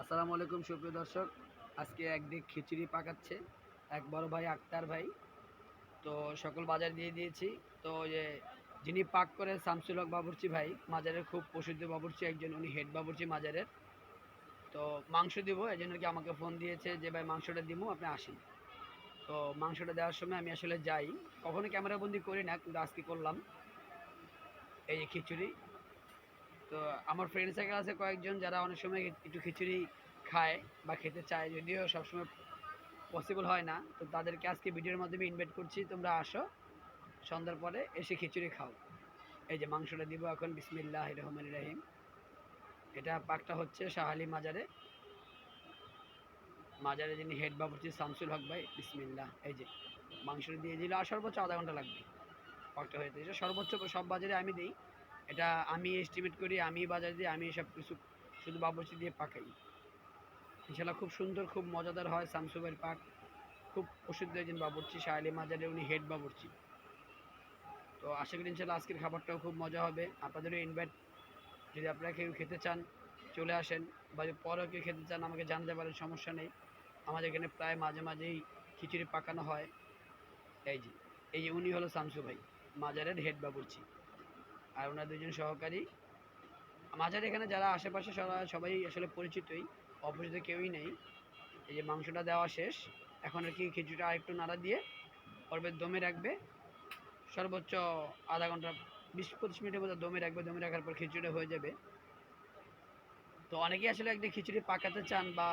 আসসালামু আলাইকুম, সুপ্রিয় দর্শক। আজকে একদিক খিচুড়ি পাকাচ্ছে, এক বড় ভাই, আক্তার ভাই। তো সকল বাজার দিয়ে দিয়েছি। তো যে যিনি পাক করে শামসুল হক বাবুর্চি ভাই, মাজারের খুব প্রসিদ্ধ বাবুর্চি একজন, উনি হেড বাবুর্চি মাজারের। তো মাংস দিব, এই জন্য কি আমাকে ফোন দিয়েছে যে, ভাই, মাংসটা দিব আপনি আসেন। তো মাংসটা দেওয়ার সময় আমি আসলে যাই। কখনো ক্যামেরাবন্দি করি না, কিন্তু আজকে করলাম। এই যে খিচুড়ি। তো আমার ফ্রেন্ড সার্কেল আছে কয়েকজন যারা অনেক সময় একটু খিচুড়ি খায় বা খেতে চায়, যদিও সবসময় পসিবল হয় না। তো তাদেরকে আজকে ভিডিওর মাধ্যমে ইনভাইট করছি, তোমরা আসো, সন্ধ্যার পরে এসে খিচুড়ি খাও। এই যে মাংসটা দিব এখন বিসমিল্লাহ রহমান রাহিম। এটা পাকটা হচ্ছে শাহালি মাজারে। মাজারে যিনি হেড বাবুর্চি শামসুল হক ভাই, বিসমিল্লাহ, এই যে মাংসটা দিয়ে দিলে। আর সর্বোচ্চ আধা ঘণ্টা লাগবে। পাকটা হয়ে সর্বোচ্চ সব বাজারে আমি দিই। এটা আমি এস্টিমেট করি, আমি বাজার দিয়ে আমি সব কিছু শুধু বাবুর্চি দিয়ে পাকাই। ইনশাল্লাহ খুব সুন্দর, খুব মজাদার হয় শামসুবের পাক খুব প্রসিদ্ধ একজন বাবুর্চি শাহালি মাজারে উনি হেড বাবুর্চি। তো আশা করি ইনশাল্লাহ আজকের খাবারটাও খুব মজা হবে। আপনাদেরও ইনভাইট যদি আপনারা কেউ খেতে চান, চলে আসেন বা পরেও কেউ খেতে চান, আমাকে জানতে পারেন, সমস্যা নেই। আমাদের এখানে প্রায় মাঝে মাঝেই খিচুড়ি পাকানো হয়। এই যে এই যে উনি হলো শামসু ভাই, মাজারের হেড বাবুর্চি। আর ওনার দুজন সহকারী। মাঝার এখানে যারা আশেপাশে সবাই আসলে পরিচিতই, অপরিচিত কেউই নেই। এই যে মাংসটা দেওয়া শেষ, এখন আর কি খিচুড়িটা আরেকটু নাড়া দিয়ে পর্বের দমে রাখবে। সর্বোচ্চ আধা ঘণ্টা, বিশ, পঁচিশ মিনিটের মধ্যে দমে রাখবে, দমে রাখার পর খিচুড়িটা হয়ে যাবে। তো অনেকেই আসলে একদিন খিচুড়ি পাকাতে চান বা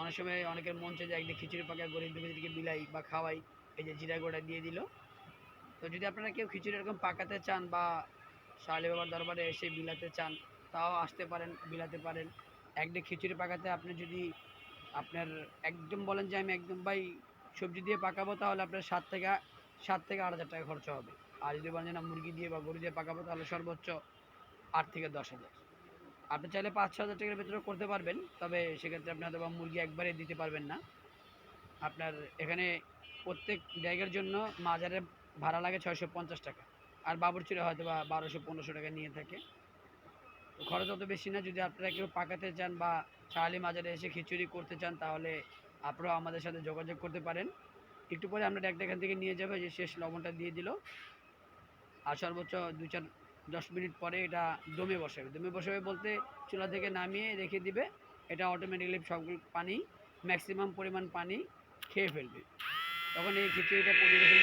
অনেক সময় অনেকের মন চায় যে একদিন খিচুড়ি পাকা গরিব দুঃখীদেরকে বিলাই বা খাওয়াই, এই যে জিরা গোড়া দিয়ে দিল। তো যদি আপনারা কেউ খিচুড়ি এরকম পাকাতে চান বা শালি বাবার দরবারে এসে বিলাতে চান, তাও আসতে পারেন, বিলাতে পারেন। একদিন খিচুড়ি পাকাতে আপনি যদি আপনার একদম বলেন যে আমি একদম, ভাই, সবজি দিয়ে পাকাবো তাহলে আপনার সাত থেকে সাত থেকে আট হাজার টাকা খরচা হবে। আর যদি বলেন না, মুরগি দিয়ে বা গরু দিয়ে পাকাবো তাহলে সর্বোচ্চ আট থেকে দশ হাজার। আপনি চাইলে পাঁচ ছ হাজার টাকার ভেতরে করতে পারবেন, তবে সেক্ষেত্রে আপনি হয়তো মুরগি একবারে দিতে পারবেন না। আপনার এখানে প্রত্যেক জায়গার জন্য মাজারে ভাড়া লাগে ছয়শো পঞ্চাশ টাকা। আর বাবুরচিরা হয়তো বা বারোশো, পনেরোশো টাকা নিয়ে থাকে। তো খরচ অত বেশি না, যদি আপনারা কেউ পাকাতে চান বা চাহালি মাজারে এসে খিচুড়ি করতে চান, তাহলে আপনারাও আমাদের সাথে যোগাযোগ করতে পারেন। একটু পরে আমরা একটা এখান থেকে নিয়ে যাব যে শেষ লবণটা দিয়ে দিল। আর সর্বোচ্চ দু চার, দশ মিনিট পরে এটা দমে বসাবে। দমে বসাবে বলতে চুলা থেকে নামিয়ে রেখে দিবে। এটা অটোমেটিকলি সবগুলো পানি ম্যাক্সিমাম পরিমাণ পানি খেয়ে ফেলবে। তখন এই খিচুড়িটা পরিবেশন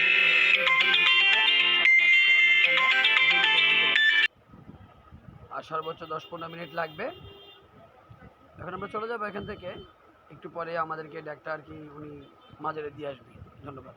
আর সর্বোচ্চ দশ পনেরো মিনিট লাগবে। এখন আমরা চলে যাব এখান থেকে। একটু পরে আমাদেরকে ডাক্তার আর কি উনি মাজারে দিয়ে আসবে। ধন্যবাদ।